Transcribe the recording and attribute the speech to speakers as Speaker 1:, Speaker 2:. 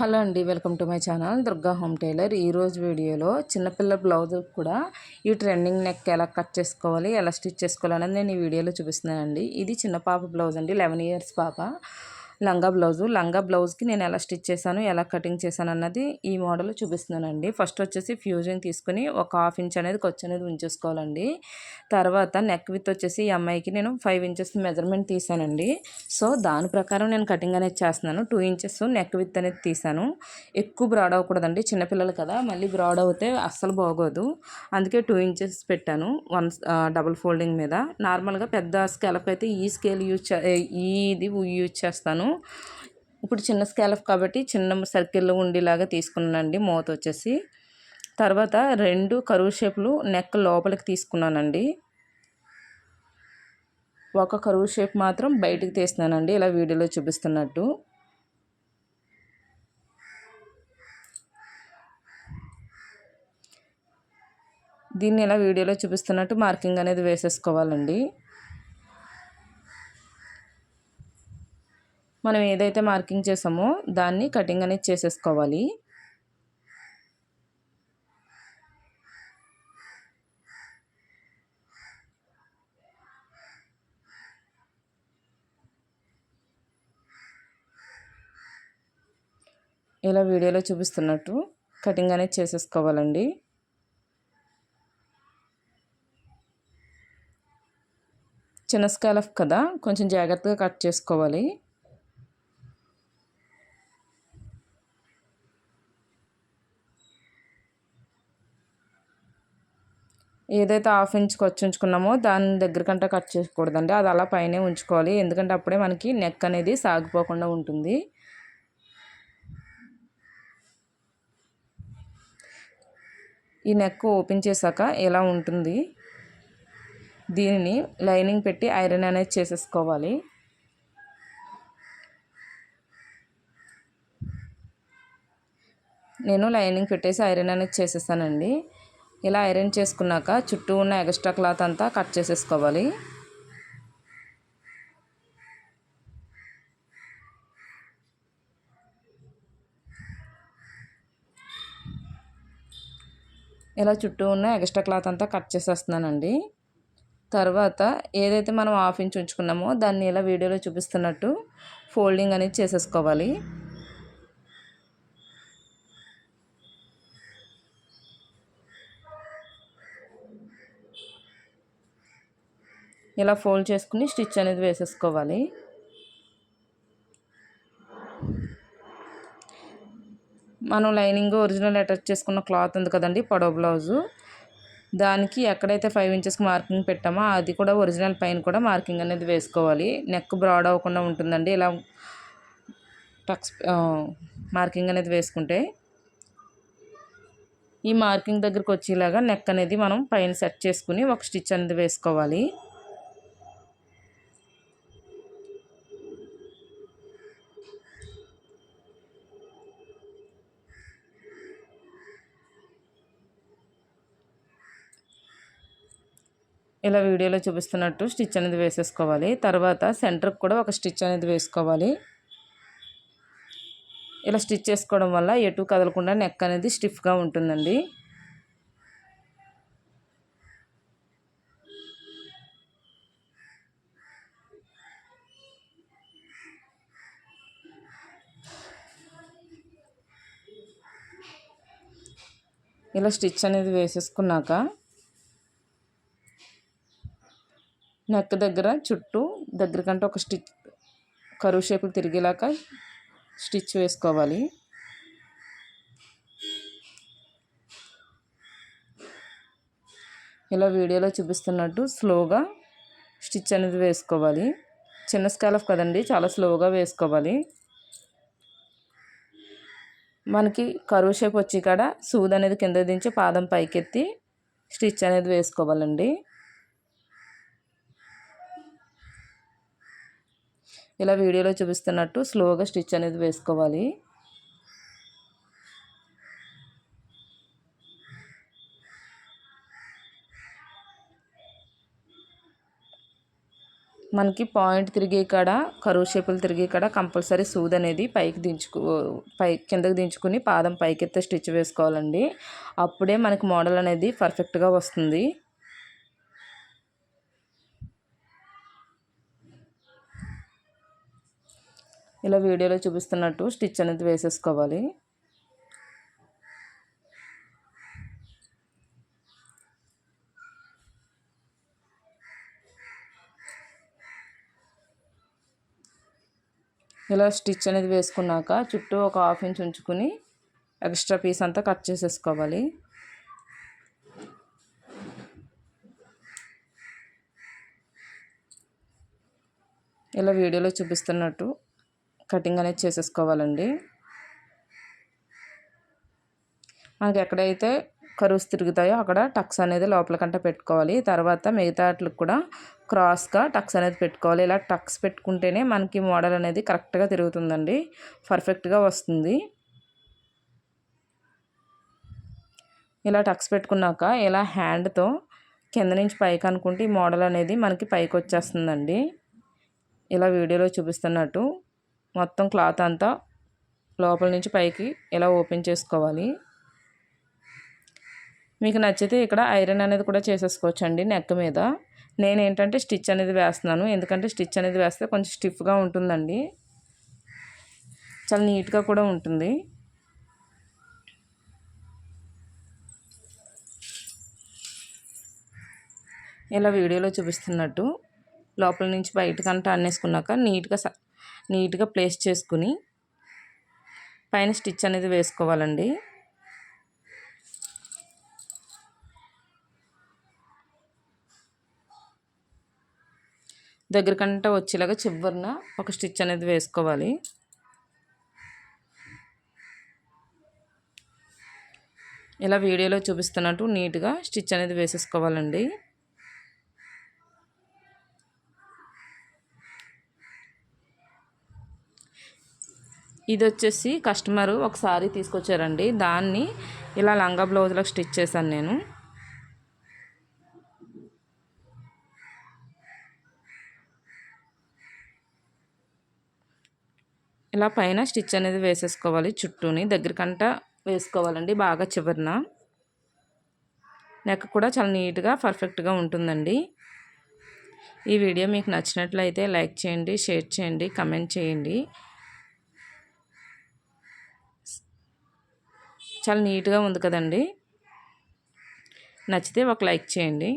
Speaker 1: Hello అండి welcome to my channel Durga home tailor. ఈరోజు వీడియోలో చిన్నపిల్ల బ్లౌజ్ కూడా ఈ ట్రెండింగ్ నెక్ ఎలా కట్ చేసుకోవాలి ఎలా స్టిచ్ చేసుకోవాలి అనేది నేను ఈ వీడియోలో చూపిస్తున్నానండి. ఇది చిన్న పాప బ్లౌజ్ అండి లెవెన్ ఇయర్స్ పాప. లంగా బ్లౌజు. లంగా బ్లౌజ్కి నేను ఎలా స్టిచ్ చేశాను ఎలా కటింగ్ చేశాను అన్నది ఈ మోడల్ చూపిస్తున్నానండి. ఫస్ట్ వచ్చేసి ఫ్యూజన్ తీసుకుని ఒక హాఫ్ ఇంచ్ అనేది ఖర్చు అనేది ఉంచేసుకోవాలండి. తర్వాత నెక్ విత్ వచ్చేసి ఈ అమ్మాయికి నేను ఫైవ్ ఇంచెస్ మెజర్మెంట్ తీసానండి సో దాని ప్రకారం నేను కటింగ్ అనేది చేస్తున్నాను. టూ ఇంచెస్ నెక్ విత్ అనేది తీసాను ఎక్కువ బ్రాడ్ అవ్వకూడదండి. చిన్నపిల్లలు కదా మళ్ళీ బ్రాడ్ అవుతే అస్సలు బాగోదు. అందుకే టూ ఇంచెస్ పెట్టాను వన్ డబుల్ ఫోల్డింగ్ మీద. నార్మల్గా పెద్ద స్కేల్కి అయితే ఈ స్కేల్ యూజ్ ఇది యూజ్ చేస్తాను. ఇప్పుడు చిన్న స్కాలఫ్ కాబట్టి చిన్న సర్కిల్ ఉండేలాగా తీసుకున్నానండి మూత వచ్చేసి. తర్వాత రెండు కరువు షేపులు నెక్ లోపలికి తీసుకున్నానండి. ఒక కరువు షేప్ మాత్రం బయటికి తీస్తున్నానండి ఇలా వీడియోలో చూపిస్తున్నట్టు. దీన్ని ఇలా వీడియోలో చూపిస్తున్నట్టు మార్కింగ్ అనేది వేసేసుకోవాలండి. మనం ఏదైతే మార్కింగ్ చేసామో దాన్ని కటింగ్ అనేది చేసేసుకోవాలి. ఇలా వీడియోలో చూపిస్తున్నట్టు కటింగ్ అనేది చేసేసుకోవాలండి. చిన్న స్కాలఫ్ కదా కొంచెం జాగ్రత్తగా కట్ చేసుకోవాలి. ఏదైతే హాఫ్ ఇంచ్ ఖర్చు ఉంచుకున్నామో దాని దగ్గర కంటే కట్ చేయకూడదండి అది అలా పైనే ఉంచుకోవాలి. ఎందుకంటే అప్పుడే మనకి నెక్ అనేది సాగిపోకుండా ఉంటుంది. ఈ నెక్ ఓపెన్ చేశాక ఎలా ఉంటుంది? దీనిని లైనింగ్ పెట్టి ఐరన్ అనేది చేసేసుకోవాలి. నేను లైనింగ్ పెట్టేసి ఐరన్ అనేది చేసేసానండి ఇలా ఐరన్ చేసుకున్నాక చుట్టూ ఉన్న ఎక్స్ట్రా క్లాత్ అంతా కట్ చేసేసుకోవాలి. ఇలా చుట్టూ ఉన్న ఎక్స్ట్రా క్లాత్ అంతా కట్ చేసేస్తున్నానండి. తర్వాత ఏదైతే మనం హాఫ్ ఇంచ్ ఉంచుకున్నామో దాన్ని ఇలా వీడియోలో చూపిస్తున్నట్టు ఫోల్డింగ్ అనేది చేసేసుకోవాలి. ఇలా ఫోల్డ్ చేసుకుని స్టిచ్ అనేది వేసేసుకోవాలి. మనం లైనింగ్ ఒరిజినల్ అటాచ్ చేసుకున్న క్లాత్ ఉంది కదండి పొడవ బ్లౌజు. దానికి ఎక్కడైతే ఫైవ్ ఇంచెస్కి మార్కింగ్ పెట్టామో అది కూడా ఒరిజినల్ పైన కూడా మార్కింగ్ అనేది వేసుకోవాలి. నెక్ బ్రాడ్ అవ్వకుండా ఉంటుందండి ఇలా టక్స్ మార్కింగ్ అనేది వేసుకుంటే. ఈ మార్కింగ్ దగ్గరకు వచ్చేలాగా నెక్ అనేది మనం పైన సెట్ చేసుకుని ఒక స్టిచ్ అనేది వేసుకోవాలి. ఇలా వీడియోలో చూపిస్తున్నట్టు స్టిచ్ అనేది వేసేసుకోవాలి. తర్వాత సెంటర్కి కూడా ఒక స్టిచ్ అనేది వేసుకోవాలి. ఇలా స్టిచ్ చేసుకోవడం వల్ల ఎటు కదలకుండా నెక్ అనేది స్టిఫ్గా ఉంటుందండి. ఇలా స్టిచ్ అనేది వేసేసుకున్నాక నెక్ దగ్గర చుట్టూ దగ్గర కంటే ఒక స్టిచ్ కరువు షేపులు తిరిగేలాగా స్టిచ్ వేసుకోవాలి. ఇలా వీడియోలో చూపిస్తున్నట్టు స్లోగా స్టిచ్ అనేది వేసుకోవాలి. చిన్న స్కాలఫ్ కదండి చాలా స్లోగా వేసుకోవాలి. మనకి కరువు షేప్ వచ్చి కాడ సూద్ అనేది కింద దించి పాదం పైకెత్తి స్టిచ్ అనేది వేసుకోవాలండి. ఇలా వీడియోలో చూపిస్తున్నట్టు స్లోగా స్టిచ్ అనేది వేసుకోవాలి. మనకి పాయింట్ తిరిగే కాడ కరువు షేపులు తిరిగే కాడ కంపల్సరీ సూద్ అనేది పైకి దించుకు పై కిందకు దించుకుని పాదం పైకెత్తే స్టిచ్ వేసుకోవాలండి. అప్పుడే మనకి మోడల్ అనేది పర్ఫెక్ట్గా వస్తుంది. ఇలా వీడియోలో చూపిస్తున్నట్టు స్టిచ్ అనేది వేసేసుకోవాలి. ఇలా స్టిచ్ అనేది వేసుకున్నాక చుట్టూ ఒక హాఫ్ ఇంచ్ ఉంచుకుని ఎక్స్ట్రా పీస్ అంతా కట్ చేసేసుకోవాలి. ఇలా వీడియోలో చూపిస్తున్నట్టు కటింగ్ అనేది చేసేసుకోవాలండి. మనకి ఎక్కడైతే కరువుస్ తిరుగుతాయో అక్కడ టక్స్ అనేది లోపలికంట పెట్టుకోవాలి. తర్వాత మిగతా వాటికి కూడా క్రాస్గా టక్స్ అనేది పెట్టుకోవాలి. ఇలా టక్స్ పెట్టుకుంటేనే మనకి మోడల్ అనేది కరెక్ట్గా తిరుగుతుందండి. పర్ఫెక్ట్గా వస్తుంది. ఇలా టక్స్ పెట్టుకున్నాక ఇలా హ్యాండ్తో కింద నుంచి పైకి అనుకుంటే ఈ మోడల్ అనేది మనకి పైకి వచ్చేస్తుందండి. ఇలా వీడియోలో చూపిస్తున్నట్టు మొత్తం క్లాత్ అంతా లోపల నుంచి పైకి ఇలా ఓపెన్ చేసుకోవాలి. మీకు నచ్చితే ఇక్కడ ఐరన్ అనేది కూడా చేసేసుకోవచ్చు అండి నెక్ మీద. నేను ఏంటంటే స్టిచ్ అనేది వేస్తున్నాను. ఎందుకంటే స్టిచ్ అనేది వేస్తే కొంచెం స్టిఫ్గా ఉంటుందండి. చాలా నీట్గా కూడా ఉంటుంది. ఇలా వీడియోలో చూపిస్తున్నట్టు లోపల నుంచి బయటకంతా అన్నేసుకున్నాక నీట్గా నీట్గా ప్లేస్ చేసుకుని పైన స్టిచ్ అనేది వేసుకోవాలండి. దగ్గరకంట వచ్చేలాగా చివరిన ఒక స్టిచ్ అనేది వేసుకోవాలి. ఇలా వీడియోలో చూపిస్తున్నట్టు నీట్గా స్టిచ్ అనేది వేసేసుకోవాలండి. ఇది వచ్చేసి కస్టమరు ఒకసారి తీసుకొచ్చారండి. దాన్ని ఇలా లంగా బ్లౌజ్లో స్టిచ్ చేశాను నేను. ఇలా పైన స్టిచ్ అనేది వేసేసుకోవాలి చుట్టూని. దగ్గరకంట వేసుకోవాలండి బాగా చివరిన. నెక్ కూడా చాలా నీట్గా పర్ఫెక్ట్గా ఉంటుందండి. ఈ వీడియో మీకు నచ్చినట్లయితే లైక్ చేయండి షేర్ చేయండి కమెంట్ చేయండి. చాలా నీట్గా ఉంది కదండి. నచ్చితే ఒక లైక్ చేయండి.